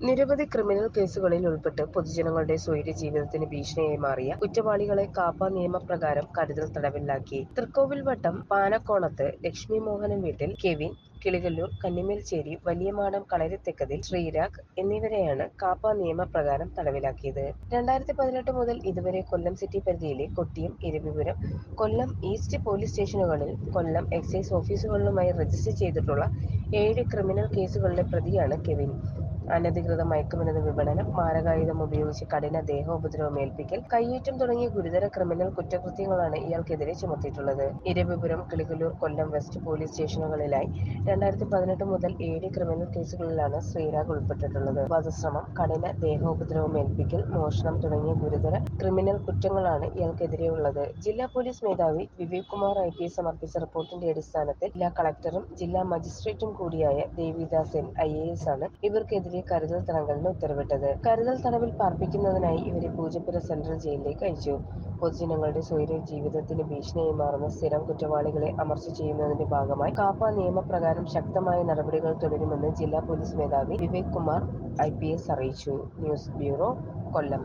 നിരവധി ക്രിമിനൽ കേസുകളിൽ ഉൾപ്പെട്ട് പൊതുജനങ്ങളുടെ സ്വൈര്യ ജീവിതത്തിന് ഭീഷണിയായി മാറിയ കുറ്റവാളികളെ കാപ്പ നിയമപ്രകാരം കരുതൽ തടവിലാക്കി. തൃക്കോവിൽ വട്ടം പാനക്കോണത്ത് ലക്ഷ്മി മോഹനൻ വീട്ടിൽ കെവിൻ കിളികല്ലൂർ കന്നിമേൽച്ചേരി വലിയമാടം കളരിത്തെക്കതിൽ ശ്രീരാഗ് എന്നിവരെയാണ് കാപ്പ നിയമപ്രകാരം തടവിലാക്കിയത്. രണ്ടായിരത്തി പതിനെട്ട് മുതൽ ഇതുവരെ കൊല്ലം സിറ്റി പരിധിയിലെ കൊട്ടിയം ഇരവിപുരം കൊല്ലം ഈസ്റ്റ് പോലീസ് സ്റ്റേഷനുകളിൽ കൊല്ലം എക്സൈസ് ഓഫീസുകളിലുമായി രജിസ്റ്റർ ചെയ്തിട്ടുള്ള ഏഴ് ക്രിമിനൽ കേസുകളിലെ പ്രതിയാണ് കെവിൻ. അനധികൃത മയക്കുമരുന്ന് വിപണനം മാരകായുധം ഉപയോഗിച്ച് കഠിന ദേഹോപദ്രവം ഏൽപ്പിക്കൽ കയ്യേറ്റം തുടങ്ങിയ ഗുരുതര ക്രിമിനൽ കുറ്റകൃത്യങ്ങളാണ് ഇയാൾക്കെതിരെ ചുമത്തിയിട്ടുള്ളത്. ഇരവിപുരം കിളികല്ലൂർ കൊല്ലം വെസ്റ്റ് പോലീസ് സ്റ്റേഷനുകളിലായി രണ്ടായിരത്തി പതിനെട്ട് മുതൽ ഏഴ് ക്രിമിനൽ കേസുകളിലാണ് ശ്രീരാഗ് ഉൾപ്പെട്ടിട്ടുള്ളത്. വധശ്രമം കഠിന ദേഹോപദ്രവം ഏൽപ്പിക്കൽ മോഷണം തുടങ്ങിയ ഗുരുതര ക്രിമിനൽ കുറ്റങ്ങളാണ് ഇയാൾക്കെതിരെയുള്ളത്. ജില്ലാ പോലീസ് മേധാവി Vivek Kumar I P S സമർപ്പിച്ച റിപ്പോർട്ടിന്റെ അടിസ്ഥാനത്തിൽ ജില്ലാ കളക്ടറും ജില്ലാ മജിസ്ട്രേറ്റും കൂടിയായ Devidas N I A S ആണ് ഇവർക്കെതിരെ കരുതൽ തടങ്കലിന് ഉത്തരവിട്ടത്. കരുതൽ തടവിൽ പാർപ്പിക്കുന്നതിനായി ഇവരെ പൂജപ്പുര സെൻട്രൽ ജയിലിലേക്ക് അയച്ചു. പൊതുജനങ്ങളുടെ സ്വൈര്യ ജീവിതത്തിന് ഭീഷണിയായി മാറുന്ന സ്ഥിരം കുറ്റവാളികളെ അമർച്ച ചെയ്യുന്നതിന്റെ ഭാഗമായി കാപ്പ നിയമപ്രകാരം ശക്തമായ നടപടികൾ തുടരുമെന്ന് ജില്ലാ പോലീസ് മേധാവി Vivek Kumar I P S അറിയിച്ചു. News bureau Kollam.